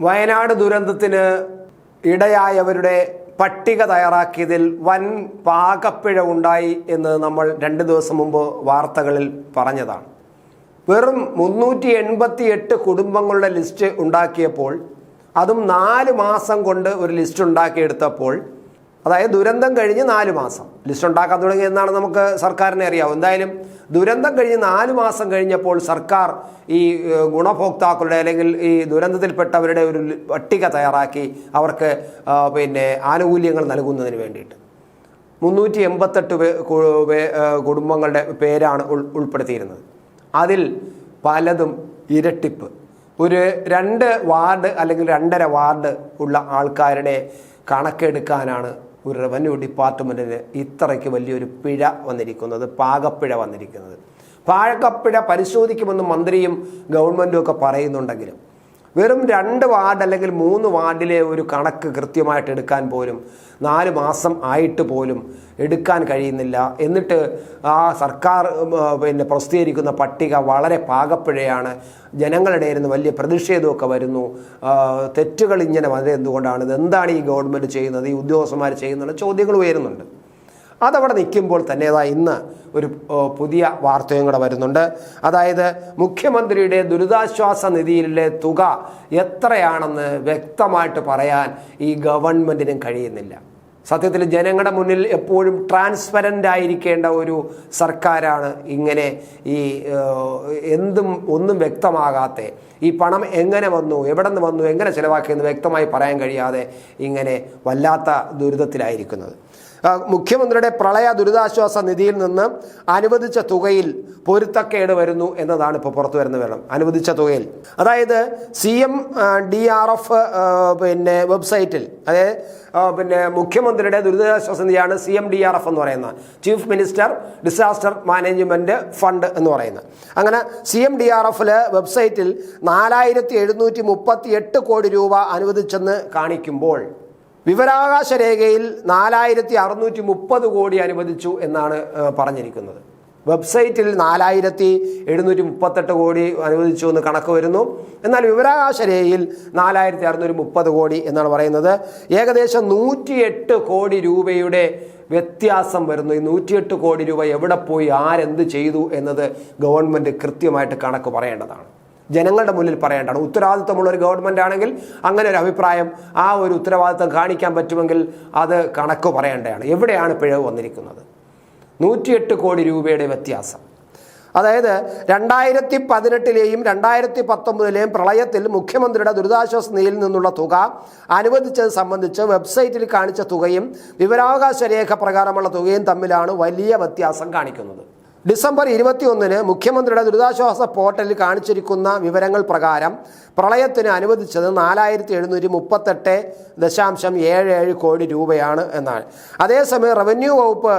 വയനാട് ദുരന്തത്തിന് ഇടയായവരുടെ പട്ടിക തയ്യാറാക്കിയതിൽ വൻ പാകപ്പിഴ ഉണ്ടായി എന്ന് നമ്മൾ രണ്ട് ദിവസം മുമ്പ് വാർത്തകളിൽ പറഞ്ഞതാണ്. വെറും മുന്നൂറ്റി എൺപത്തി എട്ട് കുടുംബങ്ങളുടെ ലിസ്റ്റ് ഉണ്ടാക്കിയപ്പോൾ അതും നാല് മാസം കൊണ്ട് ഒരു ലിസ്റ്റ് ഉണ്ടാക്കിയെടുത്തപ്പോൾ അതായത് ദുരന്തം കഴിഞ്ഞ് നാല് മാസം. ലിസ്റ്റ് ഉണ്ടാക്കാൻ തുടങ്ങി എന്നാണ് നമുക്ക് സർക്കാരിനെ അറിയാവും. എന്തായാലും ദുരന്തം കഴിഞ്ഞ് നാല് മാസം കഴിഞ്ഞപ്പോൾ സർക്കാർ ഈ ഗുണഭോക്താക്കളുടെ അല്ലെങ്കിൽ ഈ ദുരന്തത്തിൽപ്പെട്ടവരുടെ ഒരു പട്ടിക തയ്യാറാക്കി അവർക്ക് പിന്നെ ആനുകൂല്യങ്ങൾ നൽകുന്നതിന് വേണ്ടിയിട്ട്. മുന്നൂറ്റി എൺപത്തെട്ട് കുടുംബങ്ങളുടെ പേരാണ് ഉൾ ഉൾപ്പെടുത്തിയിരുന്നത്. അതിൽ പലതും ഇരട്ടിപ്പ്. ഒരു രണ്ട് വാർഡ് അല്ലെങ്കിൽ രണ്ടര വാർഡ് ഉള്ള ആൾക്കാരുടെ കണക്കെടുക്കാനാണ് ഒരു റവന്യൂ ഡിപ്പാർട്ട്മെന്റിന് ഇത്രയ്ക്ക് വലിയൊരു പിഴ വന്നിരിക്കുന്നത് പാകപ്പിഴ വന്നിരിക്കുന്നത്. പാകപ്പിഴ പരിശോധിക്കുമെന്ന് മന്ത്രിയും ഗവൺമെന്റും ഒക്കെ പറയുന്നുണ്ടെങ്കിലും വെറും രണ്ട് വാർഡ് അല്ലെങ്കിൽ മൂന്ന് വാർഡിലെ ഒരു കണക്ക് കൃത്യമായിട്ട് എടുക്കാൻ പോലും നാല് മാസം ആയിട്ട് പോലും എടുക്കാൻ കഴിയുന്നില്ല. എന്നിട്ട് ആ സർക്കാർ പിന്നെ പ്രസിദ്ധീകരിക്കുന്ന പട്ടിക വളരെ പാകപ്പിഴയാണ്. ജനങ്ങളുടെ ഇരുന്ന് വലിയ പ്രതിഷേധമൊക്കെ വരുന്നു. തെറ്റുകൾ ഇങ്ങനെ വന്നത് എന്തുകൊണ്ടാണ് ഇത് എന്താണ് ഈ ഗവൺമെന്റ് ചെയ്യുന്നത്? ഈ ഉദ്യോഗസ്ഥന്മാർ ചെയ്യുന്നുള്ള ചോദ്യങ്ങൾ ഉയരുന്നുണ്ട്. അതവിടെ നിൽക്കുമ്പോൾ തന്നെ അതാ ഇന്ന് ഒരു പുതിയ വാർത്തയും കൂടെ വരുന്നുണ്ട്. അതായത് മുഖ്യമന്ത്രിയുടെ ദുരിതാശ്വാസ നിധിയിലെ തുക എത്രയാണെന്ന് വ്യക്തമായിട്ട് പറയാൻ ഈ ഗവൺമെന്റിനും കഴിയുന്നില്ല. സത്യത്തിൽ ജനങ്ങളുടെ മുന്നിൽ എപ്പോഴും ട്രാൻസ്പെറന്റ് ആയിരിക്കേണ്ട ഒരു സർക്കാരാണ് ഇങ്ങനെ ഈ എന്തും ഒന്നും വ്യക്തമാകാത്ത. ഈ പണം എങ്ങനെ വന്നു എവിടെ നിന്ന് വന്നു എങ്ങനെ ചിലവാക്കിയെന്ന് വ്യക്തമായി പറയാൻ കഴിയാതെ ഇങ്ങനെ വല്ലാത്ത ദുരിതത്തിലായിരിക്കുന്നത്. മുഖ്യമന്ത്രിയുടെ പ്രളയ ദുരിതാശ്വാസ നിധിയിൽ നിന്ന് അനുവദിച്ച തുകയിൽ പൊരുത്തക്കേട് വരുന്നു എന്നതാണ് ഇപ്പോൾ പുറത്തു വരുന്ന വിവരം. അനുവദിച്ച തുകയിൽ. അതായത് C M D R F പിന്നെ വെബ്സൈറ്റിൽ അതായത് പിന്നെ മുഖ്യമന്ത്രിയുടെ ദുരിതാശ്വാസ നിധിയാണ് C M D R F എന്ന് പറയുന്നത്. Chief minister disaster management fund എന്ന് പറയുന്നത്. അങ്ങനെ സി എം ഡി ആർ എഫിൽ വെബ്സൈറ്റിൽ നാലായിരത്തി എഴുന്നൂറ്റി മുപ്പത്തി എട്ട് കോടി രൂപ അനുവദിച്ചെന്ന് കാണിക്കുമ്പോൾ വിവരാവകാശ രേഖയിൽ നാലായിരത്തി അറുന്നൂറ്റി മുപ്പത് കോടി അനുവദിച്ചു എന്നാണ് പറഞ്ഞിരിക്കുന്നത്. വെബ്സൈറ്റിൽ നാലായിരത്തി എഴുന്നൂറ്റി മുപ്പത്തെട്ട് കോടി അനുവദിച്ചു എന്ന് കണക്ക് വരുന്നു. എന്നാൽ വിവരാവകാശ രേഖയിൽ നാലായിരത്തി അറുന്നൂറ്റി മുപ്പത് കോടി എന്നാണ് പറയുന്നത്. ഏകദേശം നൂറ്റിയെട്ട് കോടി രൂപയുടെ വ്യത്യാസം വരുന്നു. ഈ നൂറ്റിയെട്ട് കോടി രൂപ എവിടെ പോയി ആരെന്ത് ചെയ്തു എന്നത് ഗവൺമെന്റ് കൃത്യമായിട്ട് കണക്ക് പറയേണ്ടതാണ്. ജനങ്ങളുടെ മുന്നിൽ പറയേണ്ടതാണ്. ഉത്തരവാദിത്വമുള്ള ഒരു ഗവൺമെന്റ് ആണെങ്കിൽ അങ്ങനെ ഒരു അഭിപ്രായം ആ ഒരു ഉത്തരവാദിത്വം കാണിക്കാൻ പറ്റുമെങ്കിൽ അത് കണക്ക് പറയേണ്ടതാണ്. എവിടെയാണ് പിഴവ് വന്നിരിക്കുന്നത്? നൂറ്റിയെട്ട് കോടി രൂപയുടെ വ്യത്യാസം. അതായത് രണ്ടായിരത്തി പതിനെട്ടിലെയും രണ്ടായിരത്തി പത്തൊമ്പതിലെയും പ്രളയത്തിൽ മുഖ്യമന്ത്രിയുടെ ദുരിതാശ്വാസ നിധിയിൽ നിന്നുള്ള തുക അനുവദിച്ചത് സംബന്ധിച്ച് വെബ്സൈറ്റിൽ കാണിച്ച തുകയും വിവരാവകാശ രേഖ പ്രകാരമുള്ള തുകയും തമ്മിലാണ് വലിയ വ്യത്യാസം കാണിക്കുന്നത്. ഡിസംബർ ഇരുപത്തിയൊന്നിന് മുഖ്യമന്ത്രിയുടെ ദുരിതാശ്വാസ പോർട്ടലിൽ കാണിച്ചിരിക്കുന്ന വിവരങ്ങൾ പ്രകാരം പ്രളയത്തിന് അനുവദിച്ചത് നാലായിരത്തി എഴുന്നൂറ്റി മുപ്പത്തെട്ട് ദശാംശം ഏഴ് ഏഴ് കോടി രൂപയാണ് എന്നാണ് അതേസമയം റവന്യൂ വകുപ്പ്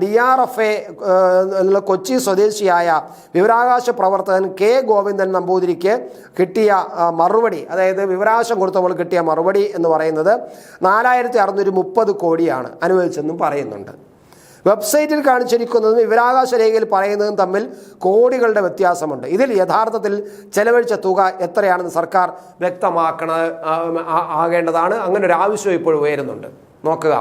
D R F A Kochi സ്വദേശിയായ വിവരാവകാശ പ്രവർത്തകൻ കെ ഗോവിന്ദൻ നമ്പൂതിരിക്ക് കിട്ടിയ മറുപടി അതായത് വിവരാവകാശം കൊടുത്തപ്പോൾ കിട്ടിയ മറുപടി എന്ന് പറയുന്നത് നാലായിരത്തി അറുന്നൂറ്റി മുപ്പത് കോടിയാണ് അനുവദിച്ചെന്നും പറയുന്നുണ്ട്. വെബ്സൈറ്റിൽ കാണിച്ചിരിക്കുന്നതും വിവരാകാശ രേഖയിൽ പറയുന്നതും തമ്മിൽ കോടികളുടെ വ്യത്യാസമുണ്ട്. ഇതിൽ യഥാർത്ഥത്തിൽ ചെലവഴിച്ച തുക എത്രയാണെന്ന് സർക്കാർ വ്യക്തമാക്കണ ആകേണ്ടതാണ്. അങ്ങനെ ഒരു ആവശ്യം ഇപ്പോൾ ഉയരുന്നുണ്ട്. നോക്കുക.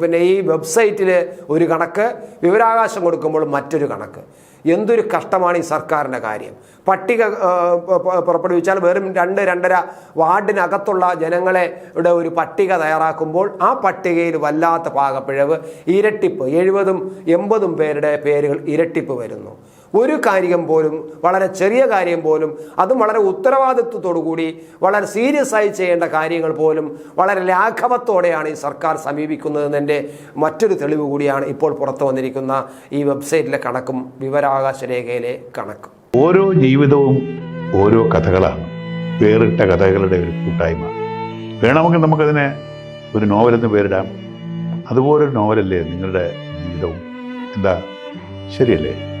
പിന്നെ ഈ വെബ്സൈറ്റിൽ ഒരു കണക്ക് വിവരാവകാശം കൊടുക്കുമ്പോൾ മറ്റൊരു കണക്ക്. എന്തൊരു കഷ്ടമാണ് ഈ സർക്കാരിന്റെ കാര്യം. പട്ടിക പുറപ്പെടുവിച്ചാൽ വെറും രണ്ട് രണ്ടര വാർഡിനകത്തുള്ള ജനങ്ങളെ ഇവിടെ ഒരു പട്ടിക തയ്യാറാക്കുമ്പോൾ ആ പട്ടികയിൽ വല്ലാത്ത പാകപ്പിഴവ് ഇരട്ടിപ്പ് എഴുപതും എൺപതും പേരുടെ പേരുകൾ ഇരട്ടിപ്പ് വരുന്നു. ഒരു കാര്യം പോലും വളരെ ചെറിയ കാര്യം പോലും അതും വളരെ കൂടി വളരെ സീരിയസ് ആയി ചെയ്യേണ്ട കാര്യങ്ങൾ പോലും വളരെ ലാഘവത്തോടെയാണ് ഈ സർക്കാർ സമീപിക്കുന്നതെന്നതിന്റെ മറ്റൊരു തെളിവ് കൂടിയാണ് ഇപ്പോൾ പുറത്തു വന്നിരിക്കുന്ന ഈ വെബ്സൈറ്റിലെ കണക്കും വിവരാവകാശ രേഖയിലെ കണക്കും. ഓരോ ജീവിതവും ഓരോ കഥകളാണ്. വേറിട്ട കഥകളുടെ ഒരു കൂട്ടായ്മ. വേണമെങ്കിൽ നമുക്കതിനെ ഒരു നോവലെന്ന് പേരിടാം. അതുപോലൊരു നോവലല്ലേ നിങ്ങളുടെ ജീവിതവും? എന്താ? ശരിയല്ലേ?